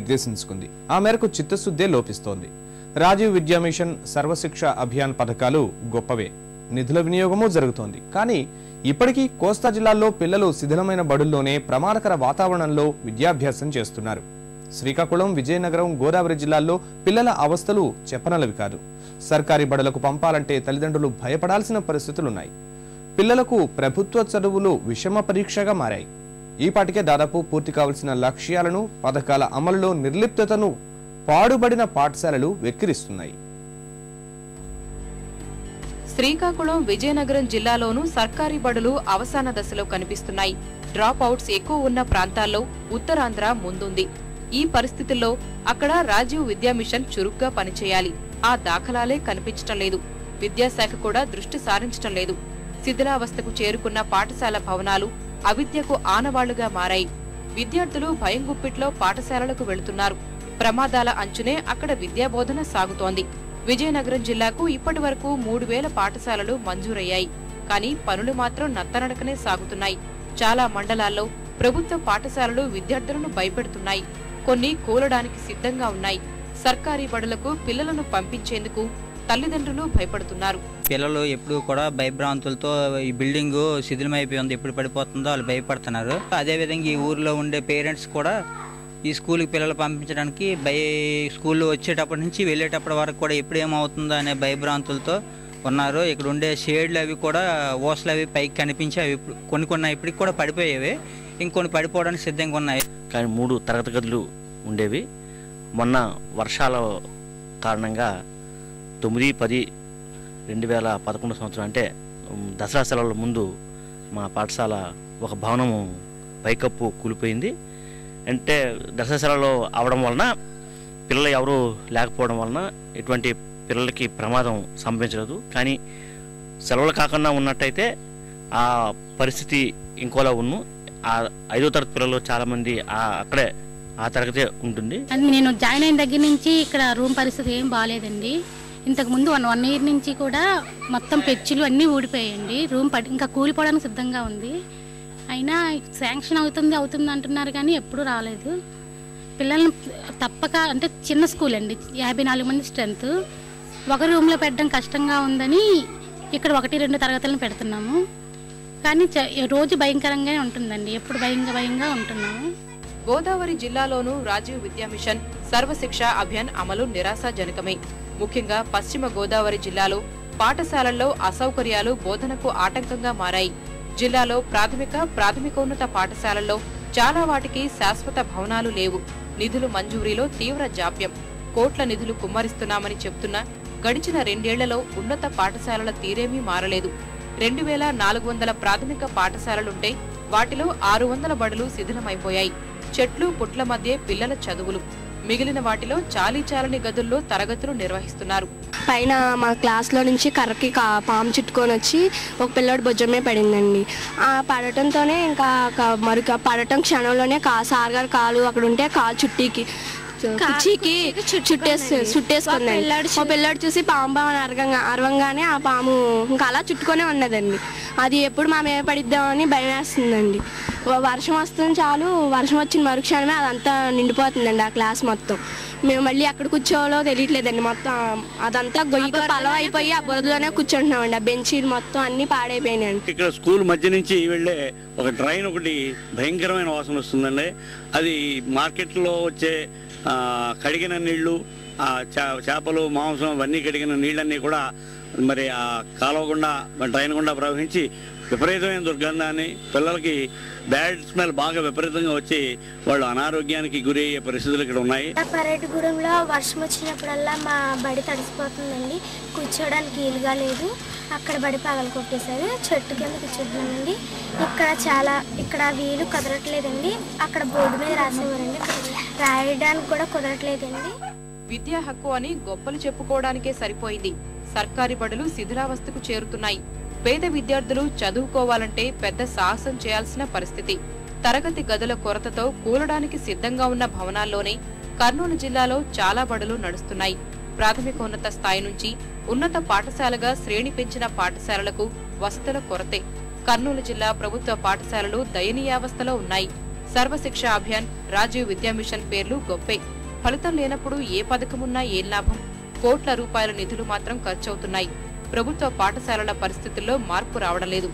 నిర్దేశించుకుంది. ఆ మేరకు చిత్తశుద్ధే లోపిస్తోంది. రాజీవ్ విద్యా మిషన్ సర్వశిక్ష అభియాన్ పథకాలు గొప్పవే. నిధుల వినియోగమూ జరుగుతోంది. కానీ ఇప్పటికీ కోస్తా జిల్లాల్లో పిల్లలు శిథిలమైన బడుల్లోనే ప్రమాదకర వాతావరణంలో విద్యాభ్యాసం చేస్తున్నారు. శ్రీకాకుళం విజయనగరం గోదావరి జిల్లాల్లో పిల్లల అవస్థలు చెప్పనలవి కాదు. సర్కారీ బడులకు పంపాలంటే తల్లిదండ్రులు భయపడాల్సిన పరిస్థితులున్నాయి. పిల్లలకు ప్రభుత్వ చదువులు విషమ పరీక్షగా మారాయి. ఈ పాటికే దాదాపు పూర్తి కావలసిన లక్ష్యాలను పథకాల అమలులో నిర్లిప్తతను పాడుబడిన పాఠశాలలు వెక్కిరిస్తున్నాయి. శ్రీకాకుళం విజయనగరం జిల్లాలోనూ సర్కారీ బడులు అవసాన దశలో కనిపిస్తున్నాయి. డ్రాప్ అవుట్స్ ఎక్కువ ఉన్న ప్రాంతాల్లో ఉత్తరాంధ్ర ముందుంది. ఈ పరిస్థితుల్లో అక్కడ రాజీవ్ విద్యా మిషన్ చురుగ్గా పనిచేయాలి. ఆ దాఖలాలే కనిపించటం లేదు. విద్యాశాఖ కూడా దృష్టి సారించటం లేదు. శిథిలావస్థకు చేరుకున్న పాఠశాల భవనాలు అవిద్యకు ఆనవాళ్ళుగా మారాయి. విద్యార్థులు భయం గుప్పిట్లో పాఠశాలలకు వెళుతున్నారు. ప్రమాదాల అంచునే అక్కడ విద్యాబోధన సాగుతోంది. విజయనగరం జిల్లాకు ఇప్పటి వరకు మూడు వేల పాఠశాలలు మంజూరయ్యాయి. కానీ పనులు మాత్రం నత్తనడకనే సాగుతున్నాయి. చాలా మండలాల్లో ప్రభుత్వ పాఠశాలలు విద్యార్థులను భయపెడుతున్నాయి. కొన్ని కూలడానికి సిద్ధంగా ఉన్నాయి. సర్కారీ బడులకు పిల్లలను పంపించేందుకు తల్లిదండ్రులు భయపడుతున్నారు. పిల్లలు ఎప్పుడు కూడా భయభ్రాంతులతో ఈ బిల్డింగ్ శిథిలమైపోయి ఉంది ఎప్పుడు పడిపోతుందో వాళ్ళు భయపడుతున్నారు. అదేవిధంగా ఈ ఊర్లో ఉండే పేరెంట్స్ కూడా ఈ స్కూల్కి పిల్లలు పంపించడానికి భయ స్కూల్లో వచ్చేటప్పటి నుంచి వెళ్ళేటప్పటి వరకు కూడా ఎప్పుడు ఏమవుతుందో అనే భయభ్రాంతులతో ఉన్నారు. ఇక్కడ ఉండే షేడ్లు అవి కూడా ఓసలు అవి పైకి కనిపించి అవి కొన్ని కొన్ని ఇప్పటికి కూడా పడిపోయేవి. ఇంకొన్ని పడిపోవడానికి సిద్ధంగా ఉన్నాయి. కానీ మూడు తరగతి గదులు ఉండేవి. మొన్న వర్షాల కారణంగా తొమ్మిది పది రెండు వేల పదకొండు సంవత్సరం అంటే దసరా సెలవుల ముందు మా పాఠశాల ఒక భవనము పైకప్పు కూలిపోయింది. అంటే దసరా సెలవులు అవడం వలన పిల్లలు ఎవరు లేకపోవడం వలన ఎటువంటి పిల్లలకి ప్రమాదం సంభవించలేదు. కానీ సెలవులు కాకుండా ఉన్నట్టయితే ఆ పరిస్థితి ఇంకోలా ఉన్ను. ఆ ఐదో తరగతి పిల్లలు చాలామంది ఆ అక్కడే ఆ తరగతి ఉంటుంది. నేను జాయిన్ అయిన దగ్గర నుంచి ఇక్కడ రూమ్ పరిస్థితి ఏం బాగాలేదండి. ఇంతకు ముందు వన్ వన్ ఇయర్ నుంచి కూడా మొత్తం పెచ్చులు అన్నీ ఊడిపోయాయండి. రూమ్ పడి ఇంకా కూలిపోవడానికి సిద్ధంగా ఉంది. అయినా శాంక్షన్ అవుతుంది అవుతుంది అంటున్నారు కానీ ఎప్పుడూ రాలేదు. పిల్లల్ని తప్పక అంటే చిన్న స్కూల్ అండి యాభై నాలుగు మంది స్ట్రెంత్. ఒక రూమ్లో పెట్టడం కష్టంగా ఉందని ఇక్కడ ఒకటి రెండు తరగతులను పెడుతున్నాము. కానీ చ- రోజు భయంకరంగానే ఉంటుందండి. ఎప్పుడు భయంగా భయంగా ఉంటున్నాము. గోదావరి జిల్లాలోనూ రాజీవ్ విద్యా మిషన్ సర్వశిక్ష అభియాన్ అమలు నిరాశాజనకమే. ముఖ్యంగా పశ్చిమ గోదావరి జిల్లాలో పాఠశాలల్లో అసౌకర్యాలు బోధనకు ఆటంకంగా మారాయి. జిల్లాలో ప్రాథమిక ప్రాథమికోన్నత పాఠశాలల్లో చాలా వాటికి శాశ్వత భవనాలు లేవు. నిధులు మంజూరీలో తీవ్ర జాప్యం. కోట్ల నిధులు కుమ్మరిస్తున్నామని చెప్తున్నా గడిచిన రెండేళ్ళలో ఉన్నత పాఠశాలల తీరేమీ మారలేదు. రెండు వేల నాలుగు వందల ప్రాథమిక పాఠశాలలుంటే వాటిలో ఆరు వందల బడులు శిథిలమైపోయాయి. చెట్లు పుట్ల మధ్య పిల్లల చదువులు. మిగిలిన వాటిలో చాలీ చాలని గదుల్లో తరగతులు నిర్వహిస్తున్నారు. పైన మా క్లాస్లో నుంచి కర్రకి కా పాము చుట్టుకొని వచ్చి ఒక పిల్లోడి భుజమే పడిందండి. ఆ పడటంతోనే ఇంకా మరి పడటం క్షణంలోనే కా సార్ గారు కాలు అక్కడ ఉంటే కాలు చుట్టికి కుర్చీకి చుట్టేసి చుట్టేసుకుందండి. మా పిల్లోడు చూసి పాము పాము అని అరగంగా అరవంగానే ఆ పాము ఇంకా అలా చుట్టుకొనే ఉన్నదండి. అది ఎప్పుడు మా మీద పడిద్దామని భయం వేస్తుందండి. వర్షం వస్తుంది చాలు వర్షం వచ్చిన మరుక్షణమే అదంతా నిండిపోతుందండి ఆ క్లాస్ మొత్తం. మేము మళ్ళీ ఎక్కడ కూర్చోవాలో తెలియట్లేదండి మొత్తం అదంతా గొయ్యితో పలవ అయిపోయి ఆ బురదలోనే కూర్చుంటున్నామండి ఆ బెంచీలు మొత్తం అన్ని పాడైపోయినాయండి. ఇక్కడ స్కూల్ మధ్య నుంచి వెళ్ళే ఒక డ్రైన్ ఒకటి భయంకరమైన వాసన వస్తుందండి. అది మార్కెట్లో వచ్చే ఆ, కడిగిన నీళ్ళు చేపలు మాంసం అవన్నీ కడిగిన నీళ్ళన్నీ కూడా మరి ఆ కాలువ గుండా ట్రైన్ గుండా ప్రవహించి విపరీతమైన దుర్గంధాన్ని పిల్లలకి బ్యాడ్ స్మెల్ బాగా విపరీతంగా వచ్చి వాళ్ళు అనారోగ్యానికి గురి అయ్యే పరిస్థితులు ఇక్కడ ఉన్నాయి. పర్యటగూడెంలో వర్షం వచ్చినప్పుడల్లా మా బడి తడిసిపోతుందండి. కూర్చోడానికి వీలుగా లేదు. అక్కడ బడి పగలు కొట్టేశారు. చెట్టు కింద కూర్చుంటున్నామండి ఇక్కడ చాలా ఇక్కడ వీలు కుదరట్లేదండి. అక్కడ బోర్డు మీద రాసేవారండి. రాయడానికి కూడా కుదరట్లేదండి. విద్యా హక్కు అని గొప్పలు చెప్పుకోవడానికే సరిపోయింది. సర్కారీ బడులు శిథిలావస్థకు చేరుతున్నాయి. పేద విద్యార్థులు చదువుకోవాలంటే పెద్ద సాహసం చేయాల్సిన పరిస్థితి. తరగతి గదుల కొరతతో కూలడానికి సిద్ధంగా ఉన్న భవనాల్లోనే కర్నూలు జిల్లాలో చాలా బడులు నడుస్తున్నాయి. ప్రాథమికోన్నత స్థాయి నుంచి ఉన్నత పాఠశాలగా శ్రేణి పెంచిన పాఠశాలలకు వసతుల కొరతే. కర్నూలు జిల్లా ప్రభుత్వ పాఠశాలలు దయనీయావస్థలో ఉన్నాయి. సర్వశిక్ష అభియాన్ రాజీవ్ విద్యా మిషన్ పేర్లు గొప్పే. ఫలితం లేనప్పుడు ఏ పథకమున్నా ఏం లాభం? కోట్ల రూపాయల నిధులు మాత్రం ఖర్చవుతున్నాయి. ప్రభుత్వ పాఠశాలల పరిస్థితుల్లో మార్పు రావడం లేదు.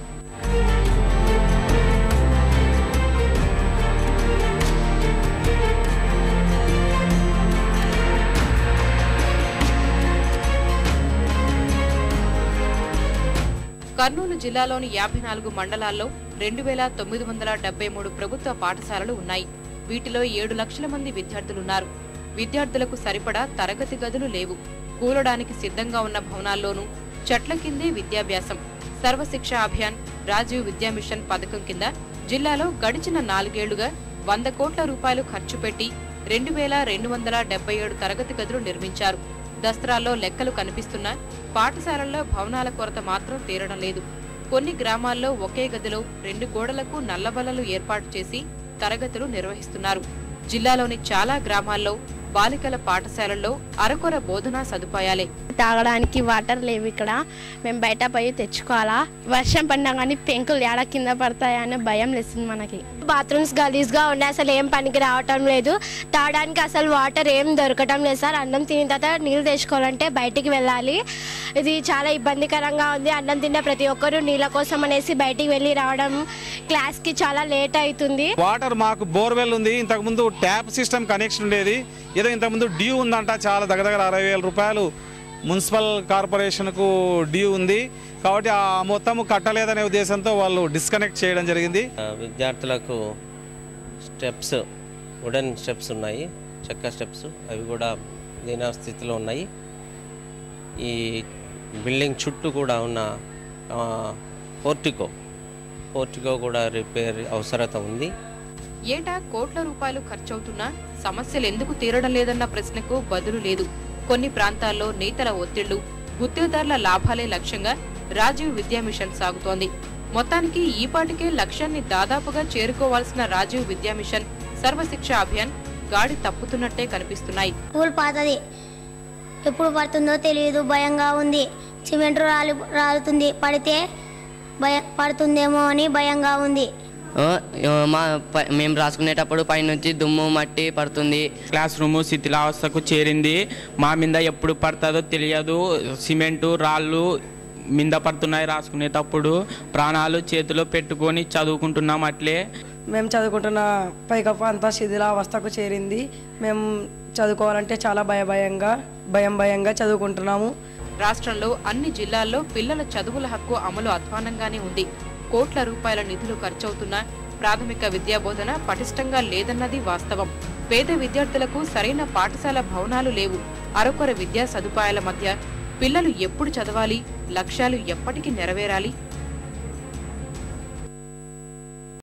కర్నూలు జిల్లాలోని యాభై నాలుగు మండలాల్లో రెండు వేల తొమ్మిది వందల డెబ్బై మూడు ప్రభుత్వ పాఠశాలలు ఉన్నాయి. వీటిలో ఏడు లక్షల మంది విద్యార్థులున్నారు. విద్యార్థులకు సరిపడా తరగతి గదులు లేవు. కూలడానికి సిద్ధంగా ఉన్న భవనాల్లోనూ చెట్ల కిందే విద్యాభ్యాసం. సర్వశిక్ష అభియాన్ రాజీవ్ విద్యా మిషన్ పథకం కింద జిల్లాలో గడిచిన నాలుగేళ్ళుగా వంద కోట్ల రూపాయలు ఖర్చు పెట్టి రెండు వేల రెండు వందల డెబ్బై ఏడు తరగతి గదులు నిర్మించారు. దసరాల్లో లెక్కలు కనిపిస్తున్నా పాఠశాలల్లో భవనాల కొరత మాత్రం తీరడం లేదు. కొన్ని గ్రామాల్లో ఒకే గదిలో రెండు గోడలకు నల్లబల్లలు ఏర్పాటు చేసి తరగతులు నిర్వహిస్తున్నారు. జిల్లాలోని చాలా గ్రామాల్లో బాలికల పాఠశాలల్లో అరకొర బోధనా సదుపాయాలే. తాగడానికి వాటర్ లేవు ఇక్కడ. మేము బయట పోయి తెచ్చుకోవాలా? వర్షం పడినా కానీ పెంకులు ఏడ కింద పడతాయనే భయం లేస్తుంది మనకి. బాత్రూమ్స్ గలీజ్గా ఉన్నాయి. అసలు ఏం పనికి రావటం లేదు. తాగడానికి అసలు వాటర్ ఏం దొరకటం లేదు సార్. అన్నం తిన్న తర్వాత నీళ్ళు తెచ్చుకోవాలంటే బయటికి వెళ్ళాలి. ఇది చాలా ఇబ్బందికరంగా ఉంది. అన్నం తిన్న ప్రతి ఒక్కరూ నీళ్ళ కోసం అనేసి బయటికి వెళ్ళి రావడం క్లాస్కి చాలా లేట్ అవుతుంది. వాటర్ మాకు బోర్వెల్ ఉంది. ఇంతకుముందు ట్యాప్ సిస్టమ్ కనెక్షన్ ఉండేది. ఏదో ఇంతకుముందు డ్యూ ఉందంట. చాలా దగ్గర దగ్గర అరవై వేల రూపాయలు మున్సిపల్ కార్పొరేషన్కు డ్యూ ఉంది. కాబట్టి ఆ మొత్తం కట్టలేదనే ఉద్దేశంతో వాళ్ళు డిస్కనెక్ట్ చేయడం జరిగింది. విద్యార్థులకు స్టెప్స్ వుడెన్ స్టెప్స్ ఉన్నాయి చెక్క స్టెప్స్ అవి కూడా దీన స్థితిలో ఉన్నాయి. ఈ బిల్డింగ్ చుట్టూ కూడా ఉన్న పోర్టికో పోర్టికో కూడా రిపేర్ అవసరత ఉంది. ఏటా కోట్ల రూపాయలు ఖర్చవుతున్నా సమస్యలు ఎందుకు తీరడం లేదన్న ప్రశ్నకు బదులు లేదు. కొన్ని ప్రాంతాల్లో నేతల ఒత్తిళ్ళు గుత్తేదారుల లాభాలే లక్ష్యంగా రాజీవ్ విద్యా మిషన్ సాగుతోంది. మొత్తానికి ఈపాటికే లక్ష్యాన్ని దాదాపుగా చేరుకోవాల్సిన రాజీవ్ విద్యా మిషన్ సర్వశిక్ష అభియాన్ గాడి తప్పుతున్నట్టే కనిపిస్తున్నాయి. స్కూల్ పాతది. ఎప్పుడు పడుతుందో తెలియదు భయంగా ఉంది. సిమెంట్ రాలి రాలుతుంది. పడితే భయ పడుతుందేమో అని భయంగా ఉంది. మా ప- మేము రాసుకునేటప్పుడు పైనుంచి దుమ్ము మట్టి పడుతుంది. క్లాస్ రూమ్ శిథిలావస్థకు చేరింది. మా మీద ఎప్పుడు పడుతుందో తెలియదు. సిమెంటు రాళ్ళు మింద పడుతున్నాయి రాసుకునేటప్పుడు. ప్రాణాలు చేతిలో పెట్టుకొని చదువుకుంటున్నాం అట్లే. మేము చదువుకుంటున్న పైకప్పు అంతా శిథిలావస్థకు చేరింది. మేము చదువుకోవాలంటే చాలా భయ భయంగా భయం భయంగా చదువుకుంటున్నాము. రాష్ట్రంలో అన్ని జిల్లాల్లో పిల్లల చదువుల హక్కు అమలు అధ్వానంగానే ఉంది. కోట్ల రూపాయల నిధులు ఖర్చవుతున్నా ప్రాథమిక విద్యాబోధన పటిష్టంగా లేదన్నది వాస్తవం. పేద విద్యార్థులకు సరైన పాఠశాల భవనాలు లేవు. అరకొర విద్యా సదుపాయాల మధ్య పిల్లలు ఎప్పుడు చదవాలి లక్ష్యాలు ఎప్పటికీ నెరవేరాలి?